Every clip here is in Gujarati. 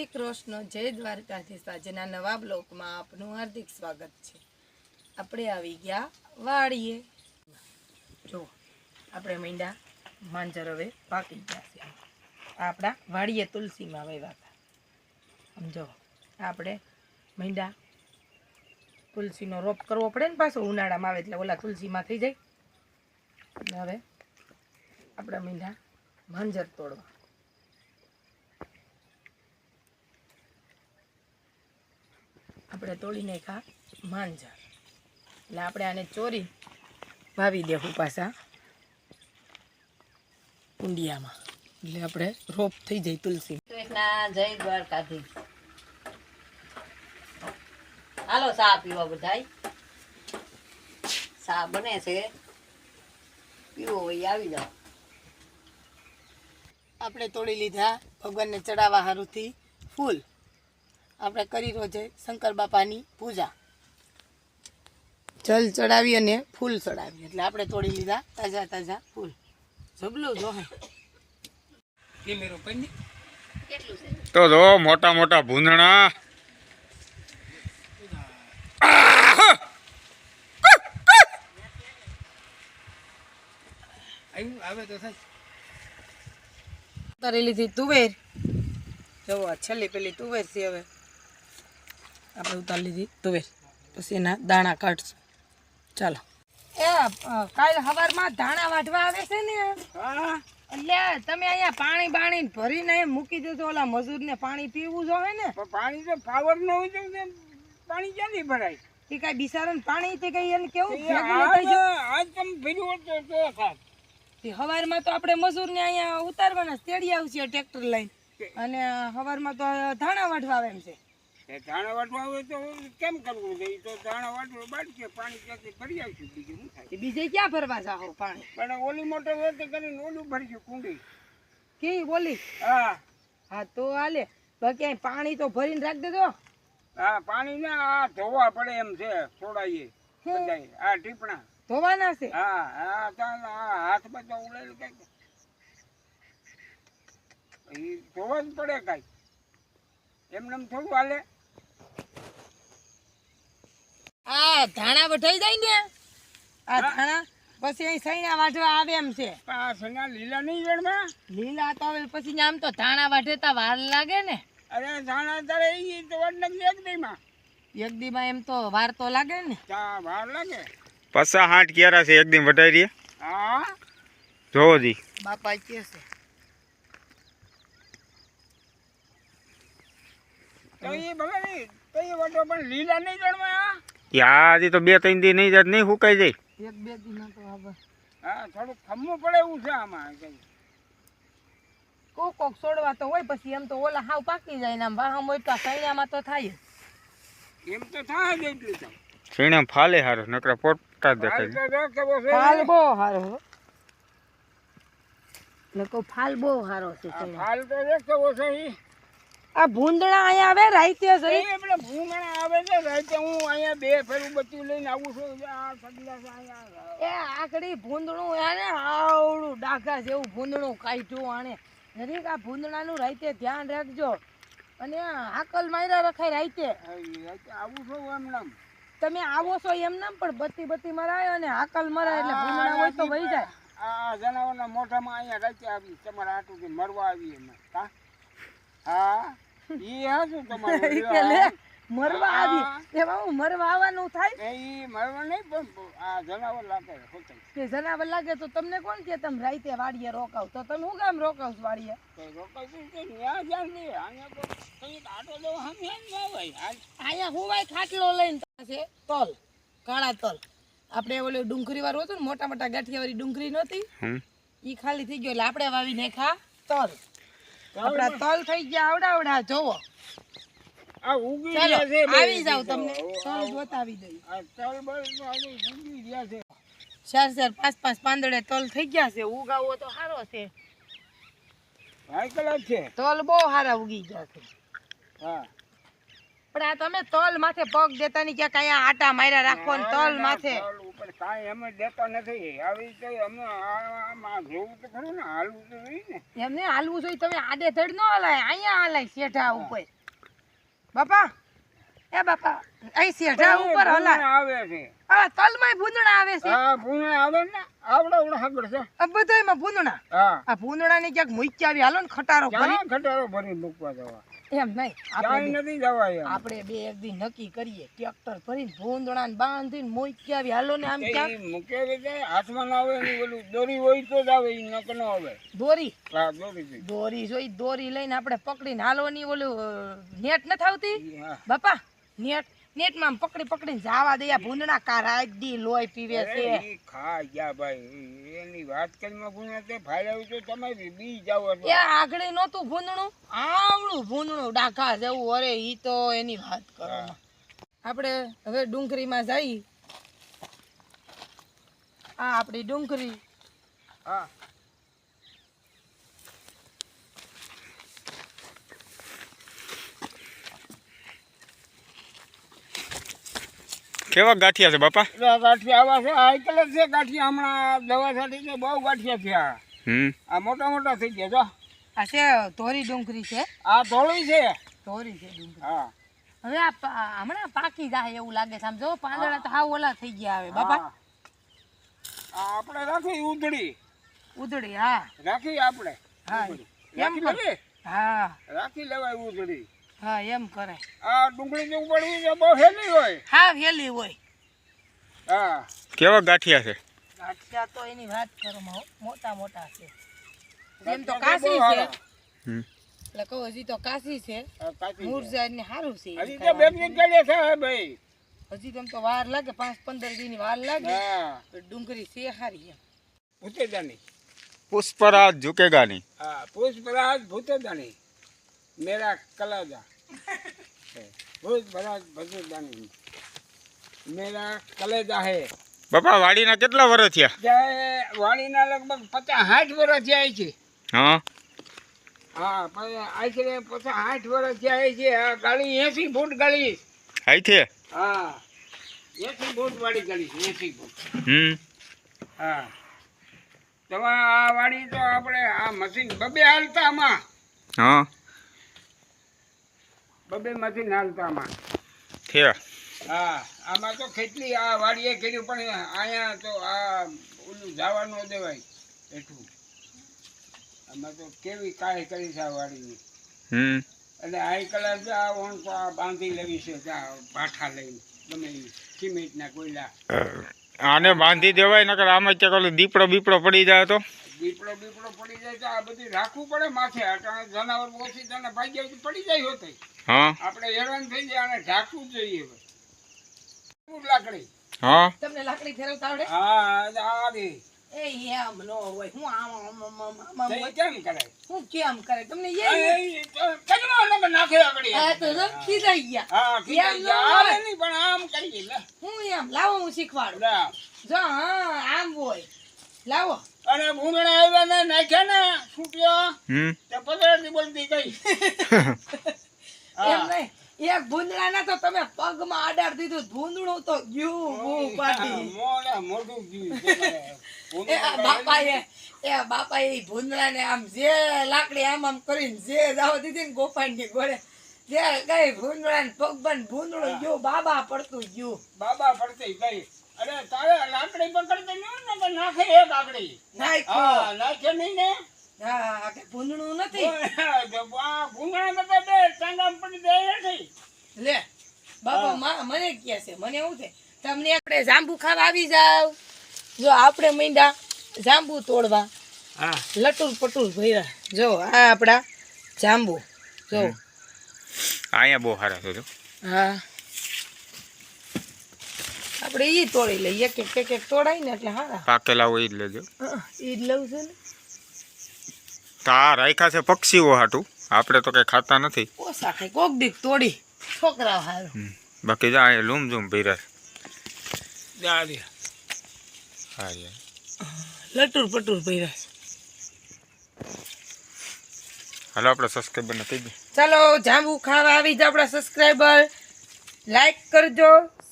શ્રી કૃષ્ણ, જય દ્વારકાધીશ. આજના નવા બ્લોકમાં આપનું હાર્દિક સ્વાગત છે. આપણે આવી ગયા વાડીએ. જો, આપણે મીંડા માંજર હવે પાકી ગયા છે. આપણા વાડીએ તુલસીમાં વાવ્યા હતા. સમજો આપણે મીંડા તુલસીનો રોપ કરવો પડે ને પાછો ઉનાળામાં આવે એટલે ઓલા તુલસીમાં થઈ જાય. હવે આપણા મીંડા માંજર તોડવા. આપણે તોડી નાખ્યા માંજર એટલે આપણે આને ચોરી વાવી દેવું પાછા કુંડિયામાં એટલે આપણે રોપ થઈ જાય તુલસી. જય દ્વારકાથી હાલો, ચા પીવા બધાય. ચા બને છે. પીવો હોય, આવી જાઓ. આપણે તોડી લીધા. ભગવાનને ચડાવવા હારુંથી ફૂલ. આપણે કરી રોજે શંકર બાપાની પૂજા. જલ ચડાવી અને ફૂલ ચડાવી. એટલે આપણે તોડી લીધા તાજા તાજા ફૂલ. જબલું જો હે. કેટલું તો જો મોટા મોટા ભૂંદણા. ઉતારી લીધી તુવેર. જવો છેલ્લી પેલી તુવેર છે હવે. આપણે ઉતારી લીધી તુવેર. પછી એના દાણા કાઢશું. ચાલો. એ કાલ સવારમાં દાણા વાઢવા આવે છે ને? એટલે તમે અહીંયા પાણી બાણી ભરીને અહીં મૂકી દેજો ઓલા મજૂરને પાણી પીવું જોઈએ ને. પાણી તો પાવર ન હોય તો પાણી ક્યાંથી ભરાય? એ કઈ બિસારણ પાણી તે કઈ એને કેવું એ ભેગું થઈ આજ તમે ભીડું તો તો થાત. તે હવારમાં તો આપણે મજૂરને અહીંયા ઉતારવાના તેડી આવશે ટ્રેક્ટર લઈને. અને હવારમાં તો ધાણા વાઢવા આવે એમ છે. તે ધાણા વાટવા હોય તો કેમ કરવું તો ધાણા વાટવું બાટકે પાણી ક્યાંથી ભરી આવીશું? બીજું શું થાય? બીજે ક્યાં ભરવા જાઓ પાણી? પણ ઓલી મોટર હોય તો કરીને ઓલું ભરીશું કુંડી. કે બોલી હા. હા તો હાલે. બાકી પાણી તો ભરીને રાખી દેજો. હા પાણી ને આ ધોવા પડે એમ છે થોડાઈએ હે. બધાય. આ ટીપણા ધોવાના છે? હા હા ચાલ આ હાથ બધા ઉડાડી કઈ ધોવા જ પડે કઈ. એમને એમ થોડું હાલે. આ ધાણા વઢાઈ જાય ને? આ ધાણા પછી અહીં સૈણા વાઢવા આવે એમ છે. આ સના લીલા નહીં જણમાં લીલા તો હવે પછી આમ તો ધાણા વાઢેતા વાર લાગે ને. અરે ધાણા તારે એ તો વડ નથી એક દીમાં. એક દીમાં એમ તો વાર તો લાગે ને. ચા વાર લાગે. પસા હાટ ક્યારા છે એકદમ વટાઈ રહી હા? જોવો જી. બાપા કે છે. તો એ ભલે નહીં તો એ વટો પણ લીલા નહીં જણમાં આજી તો બે ત્રણ દી નહીં જાત નહીં સુકાઈ જાય. એક બે દીમાં તો હવે. હા થોડું ખમવું પડે એવું છે આમાં કઈ. કોક કોક છોડવા તો હોય પછી એમ તો ઓલા હાવ પાકી જાય ને આમ વાહમ હોય તો સૈણામાં તો થાય. એમ તો થાય જ એટલું તો. સીણા ફાલે હારો નકરા પોટા દેખાય. ફાલ બહુ સારો હો. લોકો ફાલ બહુ સારો છે આ તો દેખતો છે આ ભૂંદડા અહીંયા આવે રાઈતે એ સહી ભૂંદણા આવે છે રાઈતે હું અહીંયા બે ફેરું બચ્ચું લઈને આવું છું. આ સગલા અહીંયા એ આકડી ભૂંદડું આને આવડું ડાઘા જેવું ભૂંદડું કાઢ્યું આણે. જરીક આ ભૂંદડાનું રાઈતે ધ્યાન રાખજો. અને હાકલ માર્યા રખાય રાઈતે આવું છું એમનેમ. તમે આવો છો એમ નામ પણ બત્તી બત્તી મરાય અને હાકલ મરાય એટલે ભૂંદણા હોય તો વહી જાય. આ જનાવરના મોઢામાં અહીંયા રાઈતે આવી તમારા હાટુથી મરવા આવી એમાં હા? હા ઈ હા શું તમારું કે લે મરવા આવી. એમાં હું મરવા આવવાનું થાય? ઈ મરવા નહીં પણ આ જનાવર લાગે હોતે. જનાવર લાગે તો તમને કોણ કે તમે રાઈતે વાડીએ રોકાવ? તો તમે હું કામ રોકાવ વાડીએ? ન્યા જાણ તો આટો હમ હોય. હુવાય ખાટલો લઈને છે તલ કાળા તલ. આપણે ઓલું ડુંગરી વાળું હતું ને મોટા મોટા ગાંઠિયા વાળી ડુંગરી નહોતી? ઈ ખાલી થઈ ગયો એટલે આપણે વાવી ખા તલ. આપણા તલ થઈ ગયા આવડા આવડા જોવો આ ઉગી રહ્યા છે આવી જાવ તમને. તલ બતાવી દઈ આ તલ બળ ઉગી રહ્યા છે. ચાર ચાર પાંચ પાંચ પાંદડે તલ થઈ ગયા છે. ઉગાવો તો સારો છે. હાઈ કલર છે. તલ બહુ સારા ઉગી ગયા છે. હા. પણ આ તમે તલ માથે પગ દેતા ની ક્યાંક અહીંયા આટા માર્યા રાખો ને તલ માથે. કાંઈ અમે દેતા નથી. આવી કઈ અમે જોવું તો ખરું ને હાલવું તો જોઈએ ને. એમને હાલવું જોઈએ તમે આડે ધડ ન હલાય અહીંયા હલાય શેઠા ઉપર. બાપા એ બાપા અહીં શેઠા ઉપર હલાય. આવે છે. આ તલમાં ભૂંદણા આવે છે. હા ભૂંદણા આવે ને આવડા ઉડા હગડ છે. આ બધાયમાં ભૂંદણા હા. આ ભૂંદણા ને ક્યાંક મૂકી આવી હાલો ને ખટારો ભરી. ખટારો ભરી મૂકવા જવા? એમ નહીં આપણે નથી જવાય આપણે બે એક દી નક્કી કરીએ ટ્રેક્ટર ભરીને ભૂંદડા ને બાંધીને મૂકી આવી. હાલો ને આમ ક્યાં મૂકે છે હાથમાં ના આવે ને ઓલું દોરી હોય તો જ આવે ઈ નક ન આવે. દોરી? હા દોરી દોરી જોઈ દોરી લઈને આપણે પકડીને હાલવાની ઓલું અ, નેટ નથી આવતી? બાપા નેટ નેટમાં પકડી પકડીને જાવા દે ભૂંદડા કા રાત લોહી પીવે છે. ખા ગયા ભાઈ એની વાત કરીમાં ગુણ્યા તે ફાયદા તો તમે બી જાવ એ આગળ નહોતું ભૂંદણું આવડું ભૂંદણું ડાઘા જેવું અરે ઈ તો એની વાત કરો. આપણે હવે ડુંગરીમાં જઈ. આ આપણી ડુંગળી. હા. કેવા ગાંઠિયા છે બાપા? ગાંઠિયા આવા છે. આઈકલ છે ગાંઠિયા. હમણાં દવા સાથે છે બહુ ગાંઠિયા છે આ. મોટા મોટા થઈ ગયા જો. આ છે ધોરી ડુંગળી છે. આ ધોળી છે? ધોરી છે હા. હવે આ પા- હમણાં પાકી જાય એવું લાગે છે. આમ જો પાંદડા તો હાવ ઓલા થઈ ગયા હવે બાપા. આપણે રાખી ઉધડી ઉધડી હા. રાખી આપણે. હા. રાખી હા. રાખી લેવાય ઉધડી હા એમ કરે આ ડુંગળી ઉપાડવી છે બહુ હેલી હોય. હા હેલી હોય. હા. કેવા ગાંઠિયા છે? ગાંઠિયા તો એની વાત કરો મોટા મોટા છે. એમ તો કાશી છે. હમ. એટલે કહું હજી તો કાશી છે. કાચી ને સારું છે. હજી તો બે મિનિટ ચાલે છે હે ભાઈ. હજી તો એમ તો વાર લાગે પાંચ પંદર દી ની વાર લાગે. ડુંગળી છે હારી એમ. ભૂતેદાની. પુષ્પરાજ ઝુકેગાની. હા પુષ્પરાજ ભૂતેદાની. મેરા કલાજા. પુષ્પરાજ ભૂતેદાની મેરા કલેજા હે. બાપા વાડીના કેટલા વર્ષ થયા? વાડીના લગભગ પચાસ સાઠ વર્ષ થયા છે. હા. હા આશરે પચાસ સાઠ વર્ષ થયા છે. આ ગાડી એસી ફૂટ ગાડી છે? હા. એસી ફૂટ વાળી ગાડી એસી ફૂટ. હમ. હા. તો આ વાડી તો આપણે આ મશીન બબે હાલતા આમાં. હા. બબે માંથી નાલતામાં થયા. હા આમાં તો કેટલી આ વાડીએ કર્યું પણ અહીંયા તો આ ઓલું જવા ન દેવાય એટલું. આમાં તો કેવી કાય કરી છે આ વાડીની. હમ. એટલે આઈ કલર છે આ ઓણ તો આ બાંધી લેવી છે ત્યાં ભાઠા લઈને ગમે સિમેન્ટના કોયલા. આને બાંધી દેવાય નકર આમાં ક્યાંક દીપડો બીપડો પડી જાય તો? દીપડો બીપડો પડી જાય તો આ બધું રાખવું પડે માથે. અટાણે જનાવર ઓછી તને ભાઈ જાય પડી જાય હોતે. હા. આપણે હેરાન થઈ જાય અને ઢાંકવું જોઈએ લાકડી? હા. તમને લાકડી ફેરવતા આવડે? હા આ રે એ એમ નો હોય. હું આમ આમ આમ આમ આમ આમ તે હોય. કેમ કરાય હું કેમ કરે? તમને એ નાખે આગળ તો ખીજાઈ ગયા. હા ખીજાઈ એમ ગયા. હોય. નહીં પણ આમ કરીએ લે. હું એમ લાવો હું શીખવાડું. લે. જો હા આમ હોય. લાવો. અને ભૂંગળા આવ્યા ને નાખ્યા ને છૂટ્યો હમ. તે પકડતી બોલતી ગઈ. એમ નહીં. એક ભૂંદડા ના તો તમે પગમાં આડાર દીધું ભૂંદડું તો ગયું હું પાટી મોડા મોઢું ગયું એ બાપા એ એ બાપા એ ભૂંદડા ને આમ જે લાકડી આમ આમ કરીને જે જાવ દીધી ને ગોપાલની ગોળે જે કઈ ભૂંદડા ને પગ બન ભૂંદડું ગયું બાબા પડતું ગયું. બાબા પડતી ગઈ. અરે તારે લાકડી પકડતી ને તો નાખે એક આકડી હા નાખે નહીં ને. હા આ નથી ભૂંગળા કરતા બે પડી નથી લે બાપા મા- મને કહે છે મને એવું છે તમને આપણે જાંબુ ખાવા આવી જાવ. જો આપણે મીંડા જાંબુ તોડવા હા. લટુર પટુર ભર્યા. જો આ આપણા જાંબુ. જો. અહીંયા બહુ સારા છે હા. આપણે ઈ તોડી લઈએ. એક એક એક એક તોડાય ને એટલે હારા. પાકેલા હોય ઈ જ લેજો. ઈ જ લઉં છે ને. તા રાખ્યા છે પક્ષીઓ હાટું. આપણે તો કઈ ખાતા નથી. ઓછા ખાઈ કોક દીક તોડી. છોકરાઓ હારું. બાકી જા અહીંયા લૂમ ઝૂમ ભીરા છે. જા રે. હા લટુર પટુર ભીરા હાલો આપણે સબસ્ક્રાઈબરને કહી દે ચાલો જાંબુ ખાવા આવી જ આપણા સબસ્ક્રાઈબર લાઈક કરજો.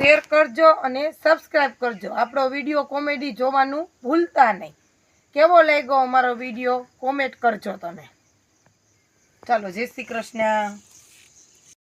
શેર કરજો અને સબસ્ક્રાઈબ કરજો. આપણો વીડિયો કોમેડી જોવાનું ભૂલતા નહીં. કેવો લાગ્યો અમારો વીડિયો? કોમેન્ટ કરજો તમે. ચાલો, જય શ્રી કૃષ્ણ.